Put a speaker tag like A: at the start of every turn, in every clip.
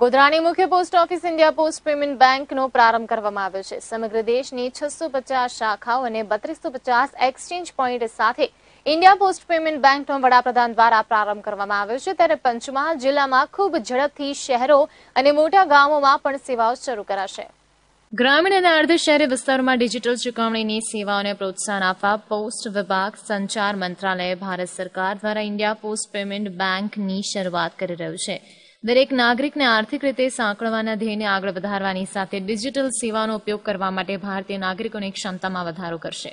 A: ગોધરાની મુખ્ય post office India Post Payment બેંકનો પ્રારંભ કરવામાં આવ્યો છે. સમગ્ર દેશની છસો શાખાઓ અને બત્રીસો પચાસ એક્સચેન્જ પોઈન્ટ સાથે ઇન્ડિયા પોસ્ટ પેમેન્ટ બેંકનો વડાપ્રધાન દ્વારા પ્રારંભ કરવામાં આવ્યો છે. ત્યારે પંચમહાલ જિલ્લામાં ખૂબ ઝડપથી શહેરો અને મોટા ગામોમાં પણ સેવાઓ શરૂ કરાશે. ગ્રામીણ અને અર્ધ શહેરી વિસ્તારોમાં ડિજિટલ ચૂકવણીની સેવાઓને પ્રોત્સાહન આપવા પોસ્ટ વિભાગ સંચાર મંત્રાલય ભારત સરકાર દ્વારા ઇન્ડિયા પોસ્ટ પેમેન્ટ બેંકની શરૂઆત કરી રહ્યું છે. દરેક નાગરિકને આર્થિક રીતે સાંકળવાના ધ્યેયને આગળ વધારવાની સાથે ડિજિટલ સેવાનો ઉપયોગ કરવા માટે ભારતીય નાગરિકોની ક્ષમતામાં વધારો કરશે.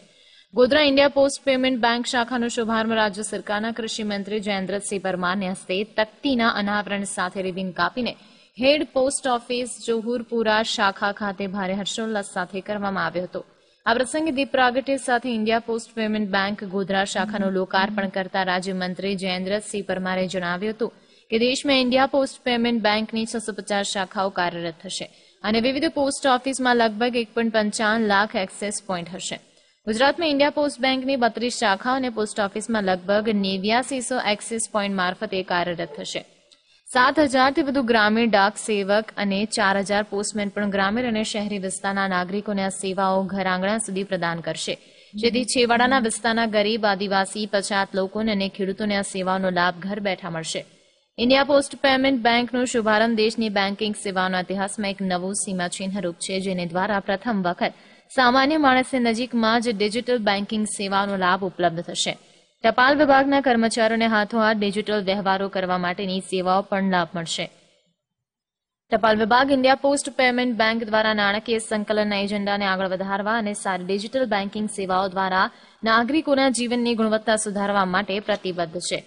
A: Godhra India Post Payment Bank શાખાનો શુભારંભ રાજ્ય સરકારના કૃષિ મંત્રી જયેન્દ્રસિંહ પરમારને હસ્તે તકતીના અનાવરણ સાથે રિબિન કાપીને હેડ પોસ્ટ ઓફિસ જોહુરપુરા શાખા ખાતે ભારે હર્ષોલ્લાસ સાથે કરવામાં આવ્યો હતો. આ પ્રસંગે દીપ પ્રાગટ્ય સાથે India Post Payment Bank Godhra શાખાનું લોકાર્પણ કરતા રાજ્યમંત્રી જયેન્દ્રસિંહ પરમારે જણાવ્યું હતું કે દેશમાં ઇન્ડિયા પોસ્ટ પેમેન્ટ બેંકની છસો પચાસ શાખાઓ કાર્યરત થશે અને વિવિધ પોસ્ટ ઓફિસમાં લગભગ એક પોઈન્ટ પંચાવન લાખ એક્સેસ પોઈન્ટ હશે. ગુજરાતમાં ઇન્ડિયા પોસ્ટ બેંકની બત્રીસ શાખાઓ અને પોસ્ટ ઓફિસમાં લગભગ નેવ્યાસીસો એક્સેસ પોઈન્ટ મારફતે કાર્યરત થશે. સાત હજારથી વધુ ગ્રામીણ ડાક સેવક અને ચાર હજાર પોસ્ટમેન પણ ગ્રામીણ અને શહેરી વિસ્તારના નાગરિકોને આ સેવાઓ ઘર આંગણા સુધી પ્રદાન કરશે. જેથી છેવાડાના વિસ્તારના ગરીબ આદિવાસી, પછાત લોકોને અને ખેડૂતોને આ સેવાઓનો લાભ ઘર બેઠા મળશે. ઇન્ડિયા પોસ્ટ પેમેન્ટ બેંકનો શુભારંભ દેશની બેન્કિંગ સેવાઓના ઇતિહાસમાં એક નવું સીમાચિહ્નરૂપ છે, જેને દ્વારા પ્રથમ વખત સામાન્ય માણસને નજીકમાં જ ડિજિટલ બેન્કિંગ સેવાનો લાભ ઉપલબ્ધ થશે. ટપાલ વિભાગના કર્મચારીઓને હાથોહાથ ડિજિટલ વ્યવહારો કરવા માટેની સેવાઓ પણ લાભ મળશે. ટપાલ વિભાગ ઇન્ડિયા પોસ્ટ પેમેન્ટ બેંક દ્વારા નાણાકીય સંકલનના એજન્ડાને આગળ વધારવા અને સારી ડિજિટલ બેન્કિંગ સેવાઓ દ્વારા નાગરિકોના જીવનની ગુણવત્તા સુધારવા માટે પ્રતિબદ્ધ છે.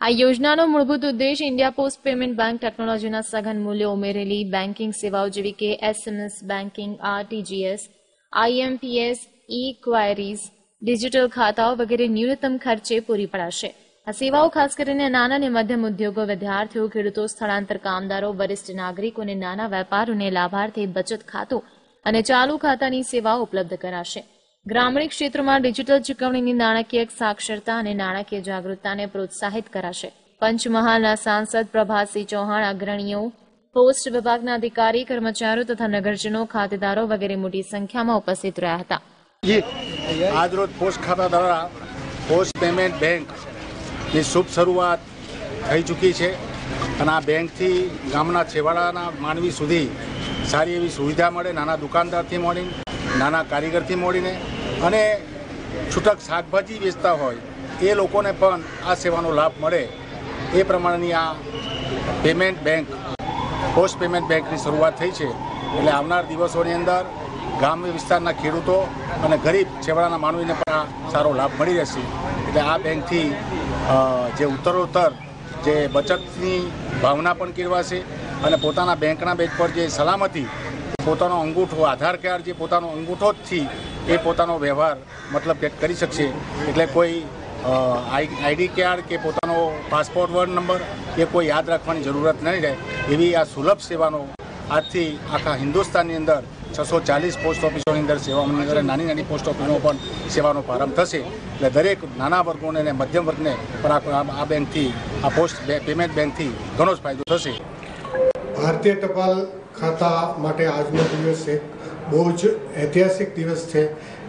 A: આ યોજનાનો મૂળભૂત ઉદ્દેશ ઇન્ડિયા પોસ્ટ પેમેન્ટ બેંક ટેકનોલોજીના સઘન મૂલ્યો ઉમેરેલી બેન્કિંગ સેવાઓ જેવી કે SMS banking RTGS, IMPS inquiries digital ખાતાઓ વગેરે ન્યૂનતમ ખર્ચે પૂરી પડાશે. આ સેવાઓ ખાસ કરીને નાના અને મધ્યમ ઉદ્યોગો, વિદ્યાર્થીઓ, ખેડૂતો, સ્થળાંતર કામદારો, વરિષ્ઠ નાગરિકો અને નાના વેપારોને લાભાર્થી બચત ખાતું અને ચાલુ ખાતાની સેવાઓ ઉપલબ્ધ કરાશે. ગ્રામીણ ક્ષેત્રમાં ડિજિટલ ચૂકવણીની નાણાકીય સાક્ષરતા અને નાણાકીય જાગૃતતાને પ્રોત્સાહિત કરાશે. પંચમહાલના સાંસદ પ્રભાતસિંહ ચૌહાણ, અગ્રણીઓ, પોસ્ટ વિભાગના અધિકારી, કર્મચારીઓ તથા નગરજનો, ખાતેદારો વગેરે મોટી સંખ્યામાં ઉપસ્થિત રહ્યા હતા.
B: આજરોજ પોસ્ટ ખાતા દ્વારા પોસ્ટ પેમેન્ટ બેંકની શુભ શરૂઆત થઈ ચૂકી છે અને આ બેંકથી ગામના છેવાડાના માનવી સુધી સારી એવી સુવિધા મળે, નાના દુકાનદારથી મળીને, નાના કારીગરથી મળીને અને છૂટક શાકભાજી વેચતા હોય, એ લોકોને પણ આ સેવાનો લાભ મળે. એ પ્રમાણેની આ પેમેન્ટ બેંક, પોસ્ટ પેમેન્ટ બેંકની શરૂઆત થઈ છે. એટલે આવનાર દિવસોની અંદર ગ્રામ્ય વિસ્તારના ખેડૂતો અને ગરીબ છેવાડાના માનવીને પણ આ સારો લાભ મળી રહેશે. એટલે આ બેંકથી જે ઉત્તરોત્તર, જે બચતની ભાવના પણ કેળવાશે અને પોતાના બેંકના બેચ પર જે સલામતી પોતાનો અંગૂઠો, આધાર કાર્ડ જે પોતાનો અંગૂઠો જ એ પોતાનો વ્યવહાર મતલબ કે કરી શકશે. એટલે કોઈ આઈડી કાર્ડ કે પોતાનો પાસપોર્ટ વર્ડ નંબર એ કોઈ યાદ રાખવાની જરૂરત નહીં રહે. એવી આ સુલભ સેવાનો આજથી આખા હિન્દુસ્તાનની અંદર છસો ચાલીસ પોસ્ટ ઓફિસોની અંદર સેવાની અંદર નાની નાની પોસ્ટ ઓફિસોમાં પણ સેવાનો પ્રારંભ થશે. એટલે દરેક નાના વર્ગોને અને મધ્યમ વર્ગને પણ આ બેંકથી, આ પોસ્ટ પેમેન્ટ બેંકથી ઘણો જ ફાયદો થશે.
C: ભારતીય ટપાલ ખાતા માટે આજનો દિવસ એક બહુ જ ઐતિહાસિક દિવસ છે.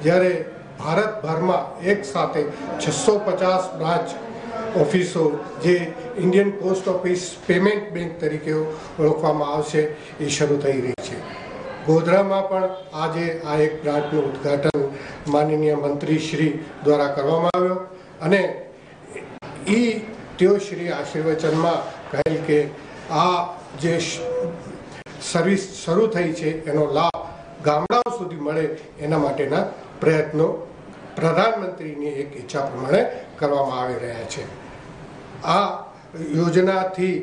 C: જ્યારે ભારતભરમાં એક સાથે છસો પચાસ બ્રાન્ચ ઓફિસો જે Indian Post Office Payment Bank તરીકે ઓળખવામાં આવશે એ શરૂ થઈ રહી છે. ગોધરામાં પણ આજે આ એક બ્રાન્ચનું ઉદ્ઘાટન માનનીય મંત્રી શ્રી દ્વારા કરવામાં આવ્યો અને એ તેઓ શ્રી આશીર્વચનમાં કહેલ કે આ જે સર્વિસ શરૂ થઈ છે, એનો લાભ ગામડાઓ સુધી મળે એના માટેના પ્રયત્નો પ્રધાનમંત્રીની એક ઈચ્છા પ્રમાણે કરવામાં આવી રહ્યા છે. આ યોજનાથી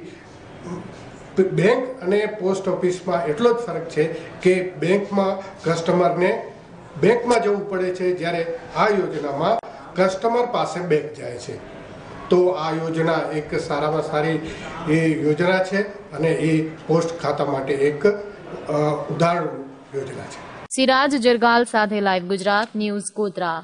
C: બેંક અને પોસ્ટ ઓફિસમાં એટલો જ ફરક છે કે બેંકમાં કસ્ટમરને બેંકમાં જવું પડે છે, જ્યારે આ યોજનામાં કસ્ટમર પાસે બેંક જાય છે. તો આ યોજના એક સારામાં સારી એ યોજના છે અને એ પોસ્ટ ખાતા માટે એક ઉદાહરણ યોજના છે.
A: સિરાજ જરગાલ સાથે લાઈવ ગુજરાત ન્યૂઝ ગોધરા.